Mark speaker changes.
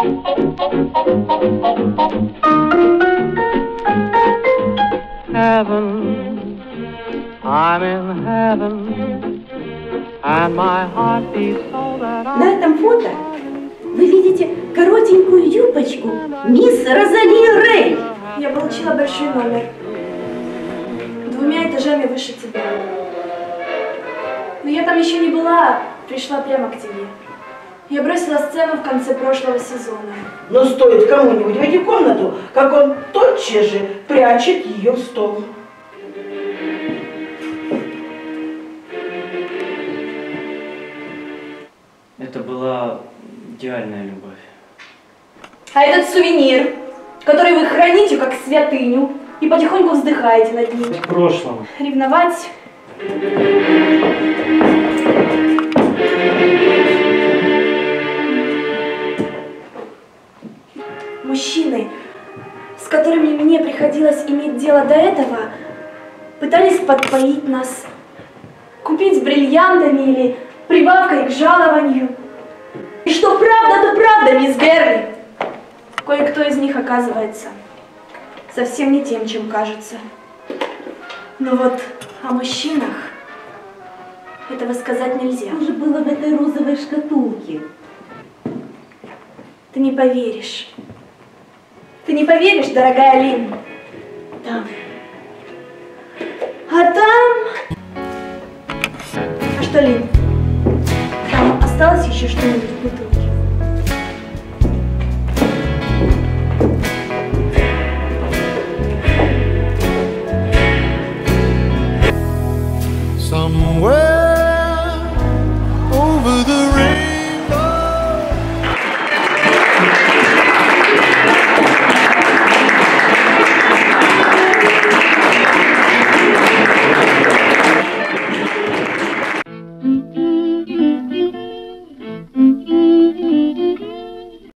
Speaker 1: Heaven, I'm in heaven, and my heart beats so that
Speaker 2: I... На этом фото вы видите коротенькую юбочку мисс Розали Рэй.
Speaker 3: Я получила большой номер. Двумя этажами выше тебя. Но я там еще не была, пришла прямо к тебе. Я бросила сцену в конце прошлого сезона.
Speaker 4: Но стоит кому-нибудь войти в комнату, как он тотчас же прячет ее в стол.
Speaker 5: Это была идеальная любовь.
Speaker 3: А этот сувенир, который вы храните как святыню и потихоньку вздыхаете над ним. В
Speaker 5: прошлом.
Speaker 3: Ревновать Мужчины, с которыми мне приходилось иметь дело до этого, пытались подпоить нас, купить бриллиантами или прибавкой к жалованию. И что правда, то правда, мисс Герли. Кое-кто из них оказывается совсем не тем, чем кажется. Но вот о мужчинах этого сказать нельзя. Что
Speaker 2: же было в этой розовой шкатулке?
Speaker 3: Ты не поверишь. Ты не поверишь, дорогая Лин. Там. А там... А что, Лин? Там осталось еще что-нибудь в бутылке?
Speaker 6: Somewhere